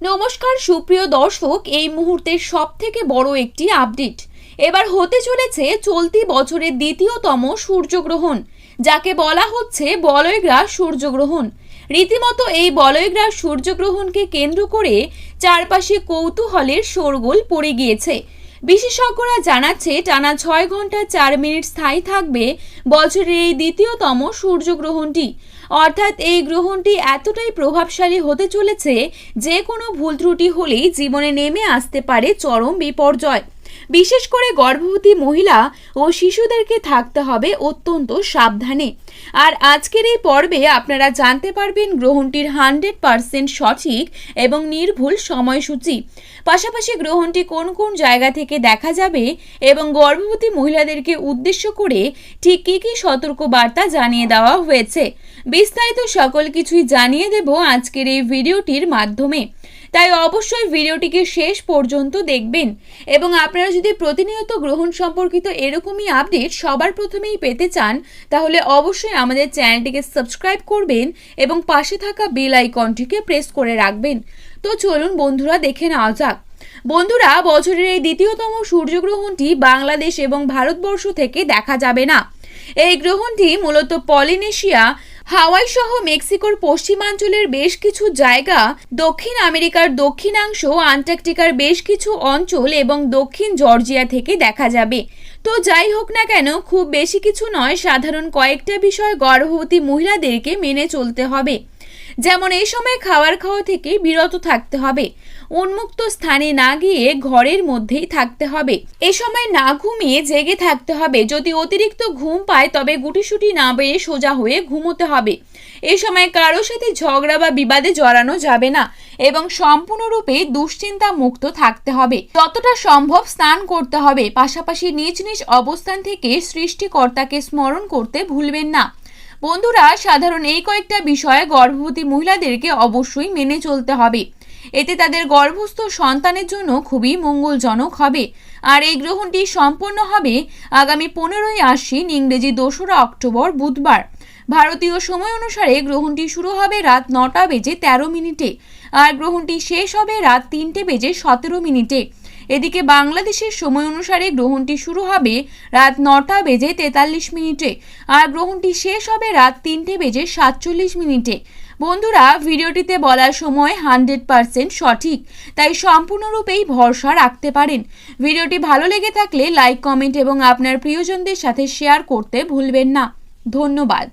নমস্কার, সুপ্রিয় দর্শক, এই মুহূর্তের সব থেকে বড় একটি আপডেট। এবার হতে চলেছে চলতি বছরের দ্বিতীয়তম সূর্যগ্রহণ, যাকে বলা হচ্ছে বলয়গ্রাস সূর্যগ্রহণ। রীতিমতো এই বলয়গ্রাস সূর্যগ্রহণকে কেন্দ্র করে চারপাশে কৌতূহলের শোরগোল পড়ে গিয়েছে। বিশেষজ্ঞরা জানাচ্ছে, টানা ছয় ঘণ্টা চার মিনিট স্থায়ী থাকবে বছরের এই দ্বিতীয়তম সূর্যগ্রহণটি। অর্থাৎ এই গ্রহণটি এতটাই প্রভাবশালী হতে চলেছে যে কোনো ভুল ত্রুটি হলেই জীবনে নেমে আসতে পারে চরম বিপর্যয়। বিশেষ করে গর্ভবতী মহিলা ও শিশুদেরকে থাকতে হবে অত্যন্ত সাবধানে। আর আজকের এই পর্বে আপনারা জানতে পারবেন গ্রহণটির হান্ড্রেড পারসেন্ট সঠিক এবং নির্ভুল সময়সূচি। পাশাপাশি গ্রহণটি কোন কোন জায়গা থেকে দেখা যাবে এবং গর্ভবতী মহিলাদেরকে উদ্দেশ্য করে ঠিক কী কী সতর্ক বার্তা জানিয়ে দেওয়া হয়েছে। বিস্তারিত সকল কিছুই জানিয়ে দেব আজকের এই ভিডিওটির মাধ্যমে। তাই অবশ্যই ভিডিওটিকে শেষ পর্যন্ত দেখবেন। এবং আপনারা যদি প্রতিনিয়ত গ্রহণ সম্পর্কিত এরকমই আপডেট সবার প্রথমেই পেতে চান, তাহলে অবশ্যই আমাদের চ্যানেলটিকে সাবস্ক্রাইব করবেন এবং পাশে থাকা বেল আইকনটিকে প্রেস করে রাখবেন। তো চলুন বন্ধুরা, দেখে নেওয়া যাক। বন্ধুরা, বছরের এই দ্বিতীয়তম সূর্যগ্রহণটি বাংলাদেশ এবং ভারতবর্ষ থেকে দেখা যাবে না। এই গ্রহণটি মূলত পলিনেশিয়া হাওয়াই সহ মেক্সিকোর পশ্চিমাঞ্চলের বেশ কিছু জায়গা, দক্ষিণ আমেরিকার দক্ষিণাংশ, আন্টার্কটিকার বেশ কিছু অঞ্চল এবং দক্ষিণ জর্জিয়া থেকে দেখা যাবে। তো যাই হোক না কেন, খুব বেশি কিছু নয়, সাধারণ কয়েকটা বিষয় গর্ভবতী মহিলাদেরকে মেনে চলতে হবে। যেমন এই সময় খাবার খাওয়া থেকে বিরত থাকতে হবে। উন্মুক্ত স্থানে না গিয়ে ঘরের মধ্যেই থাকতে হবে। এ সময় না ঘুমিয়ে জেগে থাকতে হবে। যদি অতিরিক্ত ঘুম পায়, তবে গুটিসুটি না বেয়ে সোজা হয়ে ঘুমোতে হবে। এ সময় কারোর সাথে ঝগড়া বা বিবাদে জড়ানো যাবে না এবং সম্পূর্ণরূপে দুশ্চিন্তা মুক্ত থাকতে হবে। যতটা সম্ভব স্নান করতে হবে। পাশাপাশি নিজ নিজ অবস্থান থেকে সৃষ্টিকর্তাকে স্মরণ করতে ভুলবেন না। বন্ধুরা, সাধারণ এই কয়েকটা বিষয়ে গর্ভবতী মহিলাদেরকে অবশ্যই মেনে চলতে হবে। এতে তাদের গর্ভস্থ সন্তানের জন্য খুবই মঙ্গলজনক হবে। আর এই গ্রহণটি সম্পন্ন হবে আগামী পনেরোই আশ্বিন ইংরেজি দোসরা অক্টোবর, বুধবার। ভারতীয় সময় অনুসারে গ্রহণটি শুরু হবে রাত নটা বেজে তেরো মিনিটে, আর গ্রহণটি শেষ হবে রাত তিনটে বেজে সতেরো মিনিটে। এদিকে বাংলাদেশের সময় অনুসারে গ্রহণটি শুরু হবে রাত নটা বেজে তেতাল্লিশ মিনিটে আর গ্রহণটি শেষ হবে রাত তিনটে বেজে সাতচল্লিশ মিনিটে। বন্ধুরা, ভিডিওটিতে বলার সময় হান্ড্রেড পারসেন্ট সঠিক, তাই সম্পূর্ণরূপেই ভরসা রাখতে পারেন। ভিডিওটি ভালো লেগে থাকলে লাইক, কমেন্ট এবং আপনার প্রিয়জনদের সাথে শেয়ার করতে ভুলবেন না। ধন্যবাদ।